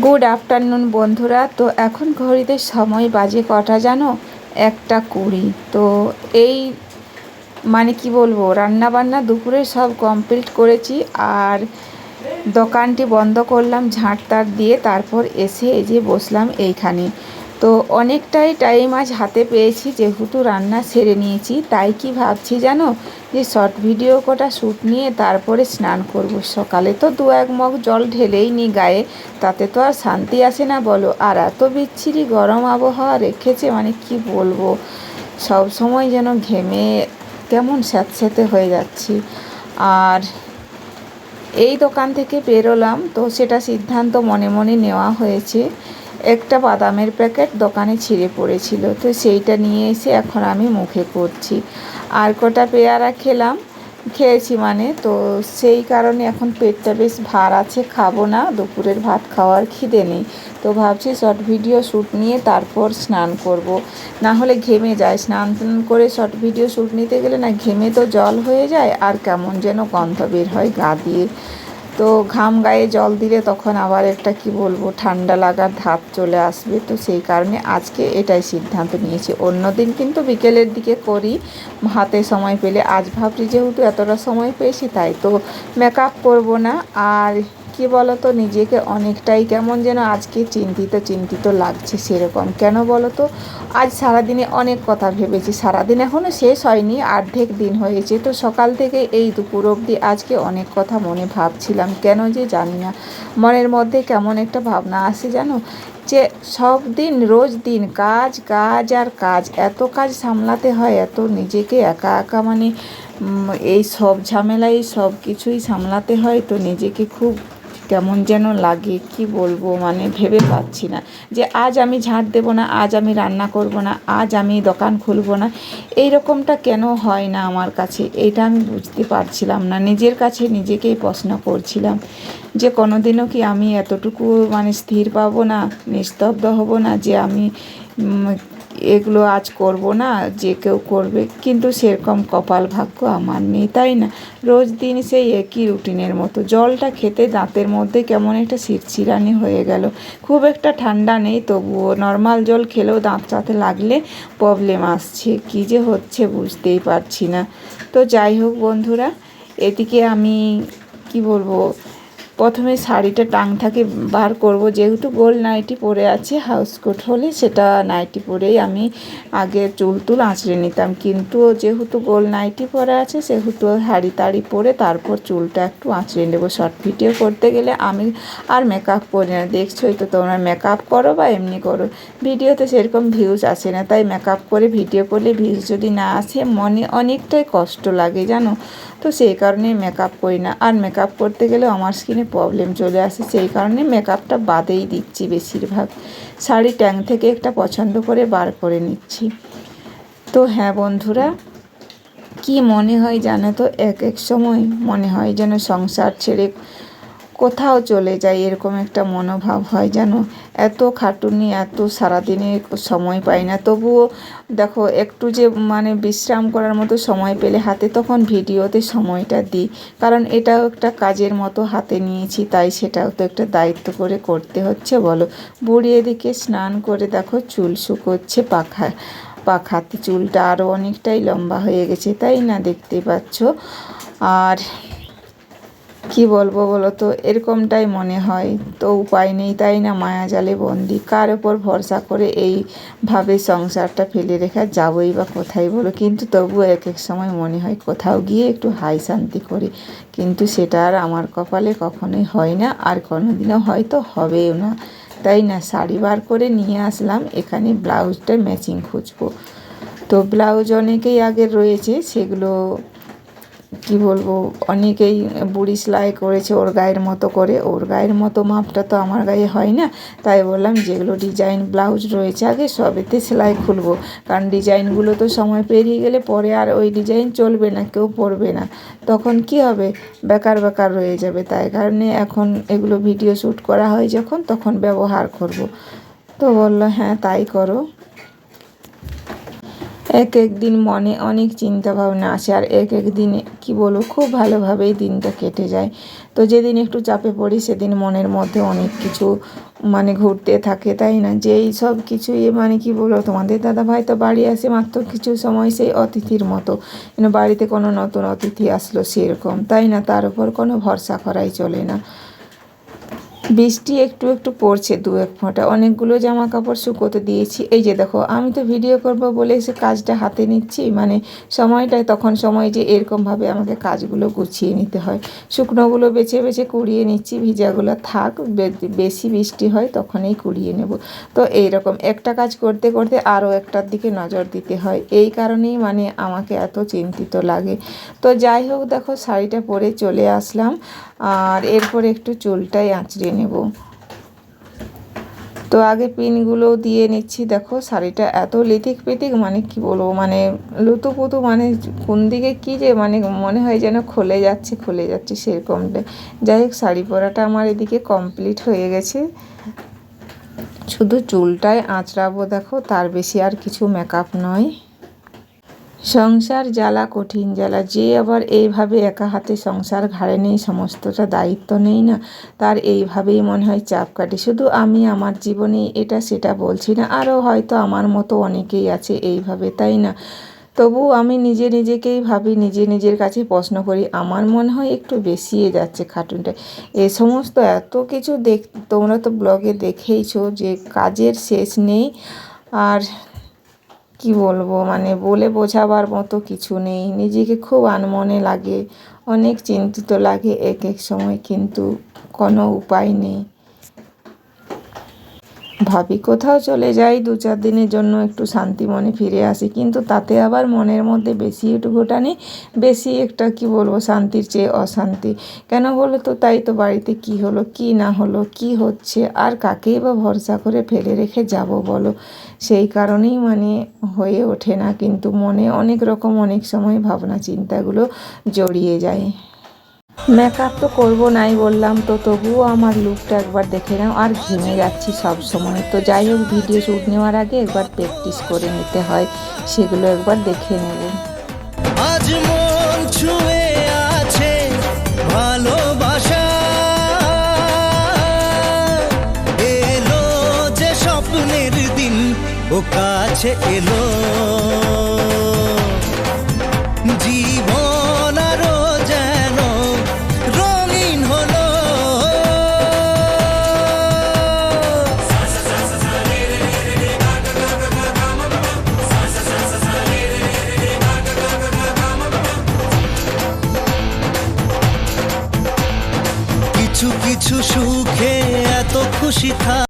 Good afternoon বন্ধুরা। তো এখন ঘড়িতে সময় বাজে কটা জানো? একটা কুড়ি। তো এই মানে কি বলব রান্না বান্না দুপুরে সব কমপ্লিট করেছি আর দোকানটি বন্ধ করলাম ঝাঁটতার দিয়ে, তারপর এসে এই যে বসলাম এইখানে। তো অনেকটাই টাইম আজ হাতে পেয়েছি, যেহেতু রান্না সেরে নিয়েছি, তাই কি ভাবছি জানো? যে শর্ট ভিডিও কটা শ্যুট নিয়ে তারপরে স্নান করব। সকালে তো দু এক মগ জল ঢেলেই নি গায়ে, তাতে তো আর শান্তি আসে না বলো। আর এত বিচ্ছিরি গরম আবহাওয়া রেখেছে মানে কি বলব? সব সময় যেন ঘেমে কেমন স্যাঁতস্যাঁতে হয়ে যাচ্ছি। আর এই দোকান থেকে বেরোলাম, তো সেটা সিদ্ধান্ত মনে মনে নেওয়া হয়েছে। একটা বাদামের প্যাকেট দোকানে ছিঁড়ে পড়েছিল, তো সেইটা নিয়ে এসে এখন আমি মুখে করছি আর কটা পেয়ারা খেলাম, খেয়েছি মানে তো সেই কারণে এখন পেটটা বেশ ভার আছে, খাব না, দুপুরের ভাত খাওয়ার খিদে নেই। তো ভাবছি শর্ট ভিডিও শ্যুট নিয়ে তারপর স্নান করব। না হলে ঘেমে যায়, স্নান করে শর্ট ভিডিও শ্যুট নিতে গেলে না ঘেমে তো জল হয়ে যায়, আর কেমন যেন গন্ধ বের হয় গা দিয়ে। তো ঘাম গায়ে জল দিলে তখন আবার একটা কি বলব, ঠান্ডা লাগার ধাপ চলে আসবে। তো সেই কারণে আজকে এটাই সিদ্ধান্ত নিয়েছি। অন্য দিন কিন্তু বিকেলের দিকে করি। হাতে সময় পেলে, আজ ভাবছি যেহেতু এতটা সময় পেয়েছি তাই তো মেকআপ করব না। আর কি বলো তো নিজেকে অনেকটাই কেমন যেন আজকে চিন্তিত চিন্তিত লাগছে সেরকম। কেন বলো তো আজ সারাদিনে অনেক কথা ভেবেছি, সারাদিন এখনও শেষ হয়নি, অর্ধেক দিন হয়েছে। তো সকাল থেকে এই দুপুর অবধি আজকে অনেক কথা মনে ভাবছিলাম, কেন যে জানি না। মনের মধ্যে কেমন একটা ভাবনা আসে জানো? যে সব দিন, রোজ দিন কাজ কাজ আর কাজ। এত কাজ সামলাতে হয়, এত নিজেকে একা একা মানে এই সব ঝামেলাই সব কিছুই সামলাতে হয়, তো নিজেকে খুব কেমন যেন লাগে, কি বলব মানে ভেবে পাচ্ছি না। যে আজ আমি ঝাঁট দেবো না, আজ আমি রান্না করব না, আজ আমি দোকান খুলব না এই রকমটা কেন হয় না আমার কাছে? এটা আমি বুঝতে পারছিলাম না। নিজের কাছে নিজেকেই প্রশ্ন করছিলাম যে কোনোদিনও কি আমি এতটুকু মানে স্থির পাবো না, নিস্তব্ধ হব না যে আমি এগুলো আজ করব না, যে কেউ করবে। কিন্তু সেরকম কপাল ভাগ্য আমার নেই, তাই না? রোজ দিন সেই একই রুটিনের মতো। জলটা খেতে দাঁতের মধ্যে কেমন একটা শিরচিরানি হয়ে গেল। খুব একটা ঠান্ডা নেই, তবুও নর্মাল জল খেলেও দাঁত চাতে লাগলে প্রবলেম আসছে। কী যে হচ্ছে বুঝতেই পারছি না। তো যাই হোক বন্ধুরা, এদিকে আমি, কি বলব প্রথমে শাড়িটা টাং থাকে বার করব। যেহেতু গোল নাইটি পরে আছে, হাউস কোট হলে সেটা নাইটি পরেই আমি আগে চুল তুল আঁচড়ে নিতাম। কিন্তু যেহেতু গোল নাইটি পরে আছে, সেহেতু হাড়ি তাড়ি পরে তারপর চুলটা একটু আঁচড়ে নেব। শর্ট ভিডিও করতে গেলে আমি আর মেকআপ করি না। দেখছোই তো তোমরা মেকআপ করো বা এমনি করো। ভিডিওতে সেরকম ভিউজ আসে না, তাই মেকআপ করে ভিডিও করলে ভিউজ যদি না আসে, মনে অনেকটাই কষ্ট লাগে, জানো? তো সেই কারণে মেকআপ করি না। আর মেকআপ করতে গেলে আমার স্কিনে প্রবলেম চলে আসে, সেই কারণে মেকআপটা বাদেই দিচ্ছি বেশিরভাগ। শাড়ি ট্যাং থেকে একটা পছন্দ করে বার করে নিচ্ছি। তো হ্যাঁ বন্ধুরা, কি মনে হয় জানো তো? এক এক সময় মনে হয় যেন সংসার ছেড়ে কোথাও চলে যাই এরকম একটা মনোভাব হয় যেন। এত খাটুনি, এত সারাদিনে সময় পাই না। তবুও দেখো, একটু যে মানে বিশ্রাম করার মতো সময় পেলে হাতে তখন ভিডিওতে সময়টা দিই। কারণ এটাও একটা কাজের মতো হাতে নিয়েছি, তাই সেটাও তো একটা দায়িত্ব করে করতে হচ্ছে, বলো। বুড়ি এদিকে স্নান করে দেখো, চুল শুকোচ্ছে পাখা, পাখাতে। চুলটা আরও অনেকটাই লম্বা হয়ে গেছে, তাই না দেখতে পাচ্ছ? আর কি বলব বলো তো? এরকমটাই মনে হয়। তো উপায় নেই, তাই না? মায়া জালে বন্দি। কার ওপর ভরসা করে এইভাবে সংসারটা ফেলে রেখা যাবোই বা কোথায় বলো? কিন্তু তবুও এক এক সময় মনে হয় কোথাও গিয়ে একটু হাই শান্তি করি। কিন্তু সেটা আর আমার কপালে কখনোই হয় না, আর কোনোদিনও হয়তো হবেও না। তাই না? শাড়ি বার করে নিয়ে আসলাম, এখানে ব্লাউজটা ম্যাচিং খুঁজবো। তো ব্লাউজ অনেকেই আগের রয়েছে, সেগুলো কি বলব, অনেকেই বুড়ি সেলাই করেছে ওর গায়ের মতো করে। ওর গায়ের মতো মাপটা তো আমার গায়ে হয় না। তাই বললাম, যেগুলো ডিজাইন ব্লাউজ রয়েছে আগে, সবেতে সেলাই খুলবো। কারণ ডিজাইনগুলো তো সময় পেরিয়ে গেলে পরে আর ওই ডিজাইন চলবে না, কেউ পরবে না। তখন কি হবে? বেকার বেকার রয়ে যাবে। তাই কারণে এখন এগুলো ভিডিও শ্যুট করা হয় যখন, তখন ব্যবহার করব। তো বলল হ্যাঁ তাই করো। এক এক দিন মনে অনেক চিন্তা ভাবনা আসে, আর এক এক দিনে, কি বলব, খুব ভালোভাবেই দিনটা কেটে যায়। তো যেদিন একটু চাপে পড়ি, সেদিন মনের মধ্যে অনেক কিছু মানে ঘুরতে থাকে, তাই না? যেই সব কিছুই মানে কি বলব, তোমাদের দাদা ভাই তো বাড়ি আসে মাত্র কিছু সময়, সেই অতিথির মতো। বাড়িতে কোনো নতুন অতিথি আসলো সেরকম, তাই না? তার উপর কোনো ভরসা করাই চলে না। বৃষ্টি একটু একটু পড়ছে দু এক ফোঁটা। অনেকগুলো জামা কাপড় শুকোতে দিয়েছি। এই যে দেখো, আমি তো ভিডিও করব বলে এসে কাজটা হাতে নিচ্ছি। মানে সময়টায়, তখন সময় যে এরকমভাবে আমাকে কাজগুলো গুছিয়ে নিতে হয়। শুকনোগুলো বেছে বেছে কুড়িয়ে নিচ্ছি, ভিজাগুলো থাক বেশি বৃষ্টি হয় তখনই কুড়িয়ে নেব। তো এই রকম একটা কাজ করতে করতে আরও একটার দিকে নজর দিতে হয়। এই কারণেই মানে আমাকে এত চিন্তিত লাগে। তো যাই হোক, দেখো শাড়িটা পরে চলে আসলাম। আর এরপর একটু চুলটাই আঁচড়ে নেব। তো আগে পিনগুলো দিয়ে নিচ্ছি। দেখো, শাড়িটা এত লিথিক পিতিক মানে কি বলব মানে লুতুপুতু মানে কোন দিকে কী যে মানে মনে হয় যেন খুলে যাচ্ছে খুলে যাচ্ছে সেরকমটা যাই হোক, শাড়ি পরাটা আমার এদিকে কমপ্লিট হয়ে গেছে। শুধু চুলটাই আঁচড়াবো, দেখো, তার বেশি আর কিছু মেকআপ নয়। সংসার জ্বালা কঠিন জ্বালা। যে আবার এইভাবে একা হাতে সংসার ঘাড়ে নেই, সমস্তটা দায়িত্ব নেই না, তার এইভাবেই মনে হয় চাপ কাটে। শুধু আমি আমার জীবনে এটা সেটা বলছি না, আরও হয়তো আমার মতো অনেকেই আছে এইভাবে, তাই না? তবু আমি নিজে নিজেকেই ভাবি, নিজে নিজের কাছে প্রশ্ন করি, আমার মনে হয় একটু বেশিয়ে যাচ্ছে খাটুনটা এ সমস্ত এত কিছু দেখ, তোমরা তো ব্লগে দেখেইছো যে কাজের শেষ নেই, আর কি বলব? মানে বলে বোঝাবার মতো কিছু নেই। নিজেকে খুব আনমনে লাগে, অনেক চিন্তিত লাগে এক এক সময়, কিন্তু কোনো উপায় নেই। ভাবি, কোথাও চলে যাই, দু চার দিনের জন্য একটু শান্তি মনে ফিরে আসি। কিন্তু তাতে আবার মনের মধ্যে বেশি একটু গোটানি বেশি একটা, কি বলব, শান্তির চেয়ে অশান্তি। কেন বলো তো, তাই তো বাড়িতে কি হলো, কি না হলো, কি হচ্ছে, আর কাকেই বা ভরসা করে ফেলে রেখে যাব বলো? সেই কারণেই মানে হয়ে ওঠে না, কিন্তু মনে অনেক রকম, অনেক সময় ভাবনা চিন্তাগুলো জড়িয়ে যায়। মেকআপ তো করব নাই বললাম তো, তবুও আমার লুকটা একবার দেখে নাও। আর ঘেমে যাচ্ছি সব সময়। তো যাই হোক ভিডিও শ্যুট নেওয়ার আগে একবার প্র্যাকটিস করে নিতে হয়। সেগুলো একবার দেখে নেব। আছে ভালোবাসা। এলো যে দিন, ও কাছে এলো। খুশি থাক।